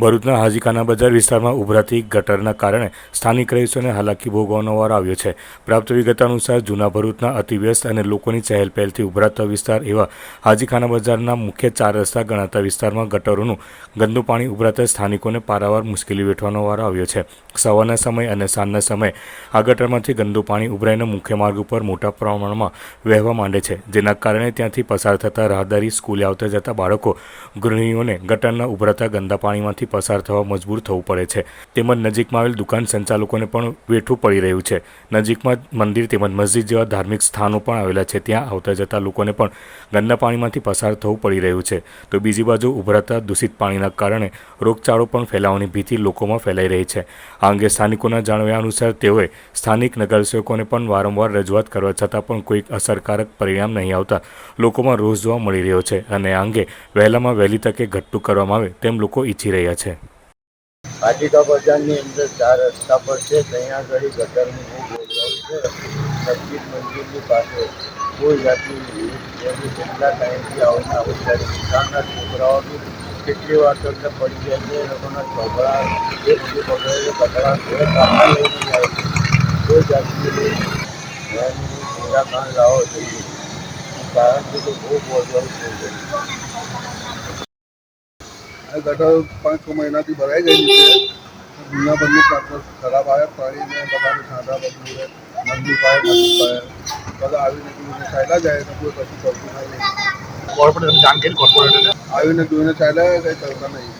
ભરૂચના હાજીખાના બજાર વિસ્તારમાં ઉભરાતી ગટરના કારણે સ્થાનિક રહીશોને હાલાકી ભોગવવાનો વાર આવ્યો છે. પ્રાપ્ત વિગત અનુસાર જૂના ભરૂચના અતિવ્યસ્ત અને લોકોની ચહેલ પહેલથી ઉભરાતા વિસ્તાર એવા હાજીખાના બજારના મુખ્ય ચાર રસ્તા ગણાતા વિસ્તારમાં ગટરોનું ગંદુ પાણી ઉભરાતા સ્થાનિકોને પારાવાર મુશ્કેલી વેઠવાનો વારો આવ્યો છે. સવારના સમય અને સાંજના સમયે આ ગટરમાંથી ગંદુ પાણી ઉભરાઈને મુખ્ય માર્ગ ઉપર મોટા પ્રમાણમાં વહેવા માંડે છે, જેના કારણે ત્યાંથી પસાર થતા રાહદારી સ્કૂલે આવતા જતા બાળકો, ગૃહિણીઓને ગટરના ઉભરાતા ગંદા પાણીમાંથી પસાર થવા મજબૂર થવું પડે છે. તેમજ નજીકમાં આવેલ દુકાન સંચાલકોને પણ વેઠવું પડી રહ્યું છે. નજીકમાં મંદિર તેમજ મસ્જિદ જેવા ધાર્મિક સ્થાનો પણ આવેલા છે. ત્યાં આવતા જતા લોકોને પણ ગંદા પાણીમાંથી પસાર થવું પડી રહ્યું છે. તો બીજી બાજુ ઉભરાતા દૂષિત પાણીના કારણે રોગચાળો પણ ફેલાવાની ભીતિ લોકોમાં ફેલાઈ રહી છે. આ અંગે સ્થાનિકોના જાણવ્યા અનુસાર તેઓએ સ્થાનિક નગરસેવકોને પણ વારંવાર રજૂઆત કરવા છતાં પણ કોઈ અસરકારક પરિણામ નહીં આવતા લોકોમાં રોષ જોવા મળી રહ્યો છે. અને આ અંગે વહેલામાં વહેલી તકે ઘટતું કરવામાં આવે તેમ લોકો ઈચ્છી રહ્યા છે. પાટિકા બજારની અંદર ચાર રસ્તા પર છે ત્યાં આગળ ગટરની બહુ ગોળવાળ છે મસ્જિદ મંદિરની પાસે કોઈ જાતની એની કેટલા ટાઈમથી આવું આવું ત્યારે દુકાનના છોકરાઓ બી કેટલી વાર તો એટલે પડી જાય છે એ લોકોના છોકરા એ બધું પકડે કચરા ઘરે કામમાં લઈને જાય છે કોઈ જાતની એની નિરાકરણ લાવો જોઈએ કારણ કે તો બહુ ગોળવાળ થઈ ગઈ આ ગટર પાંચ છ મહિનાથી ભરાઈ ગયેલી છે. દુનિયાભરનું પ્રાપ્ત ખરાબ આવે પાણીને બધાને ઠાંડા બધું મંદિર પાય. બધા આવીને જોઈને ચાલ્યા જાય તો કોઈ કશું કરતું નહીં. કોર્પોરેટ જાણ કરી કોર્પોરેટરને? આવીને જોઈને ચાલ્યા કંઈ કરતા નહીં.